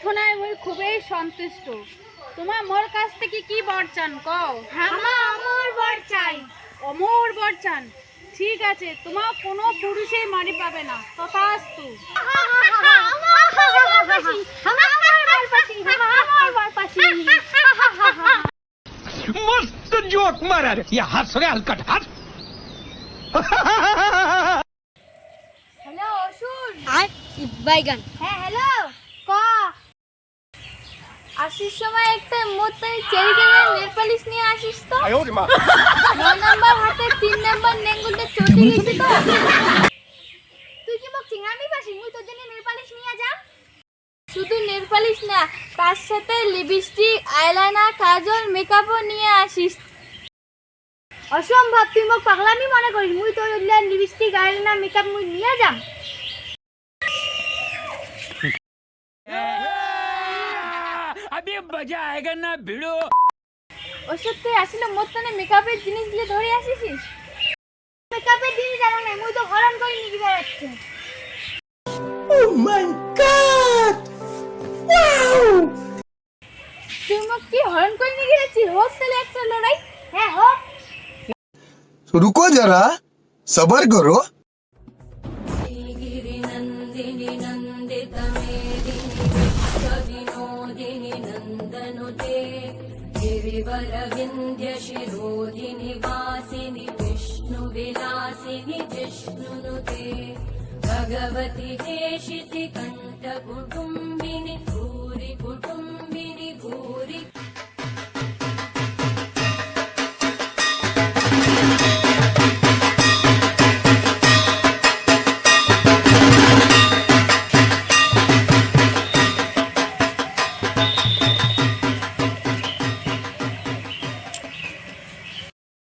প্রার্থনায় ওই খুবই সন্তুষ্ট। তোমার মোর কাছ থেকে কি বর চান কও? হামা অমর বর চাই অমর বর চান ঠিক আছে তোমার কোনো পুরুষে মারি পাবে না। তথাস্তু। মস্ত জোক মারার ইয়া হাস হালকাট হাস হ্যালো অসুর। আর বাইগান। হ্যাঁ হ্যালো। আসিস সময় একটা মোতাই চেরি কেমন নেল পালিশ নিয়ে আসিস তো? ন নাম্বার হাতে তিন নাম্বার নেঙ্গুলটা চটে গেছে তো? তুই কি মোক চিংড়ামি পাসি মুই তোর জন্য নেল পালিশ নিয়ে যা শুধু নেল পালিশ না তার সাথে লিপস্টিক আইলাইনার কাজল মেকআপও নিয়ে আসিস। অসম্ভব তুই মোক পাগলামি মনে করিস? মুই তোর লিপস্টিক আইলাইনার মেকআপ মুই নিয়ে যাম। अभी मजा आएगा ना भिड़ो ওষুধ তুই আসলে মোর তনে মেকআপের জিনিসগুলো ধরে আসিস মেকআপের জিনিস জানো না মুই তো হরণ করে নিয়ে বেড়াচ্ছে তুই মোক কি হরণ করে নিয়ে গেছিস হোক তাহলে একটা লড়াই হ্যাঁ হোক रुको जरा सबर करो गिरिनन्दिनि नन्दितमेदिनि विश्वविनोदिनि नन्दनुते गिरिवरविन्द्यशिरोधिनि वासिनि विष्णुविलासिनि जिष्णुनुते भगवति देशिति कुटुम्ब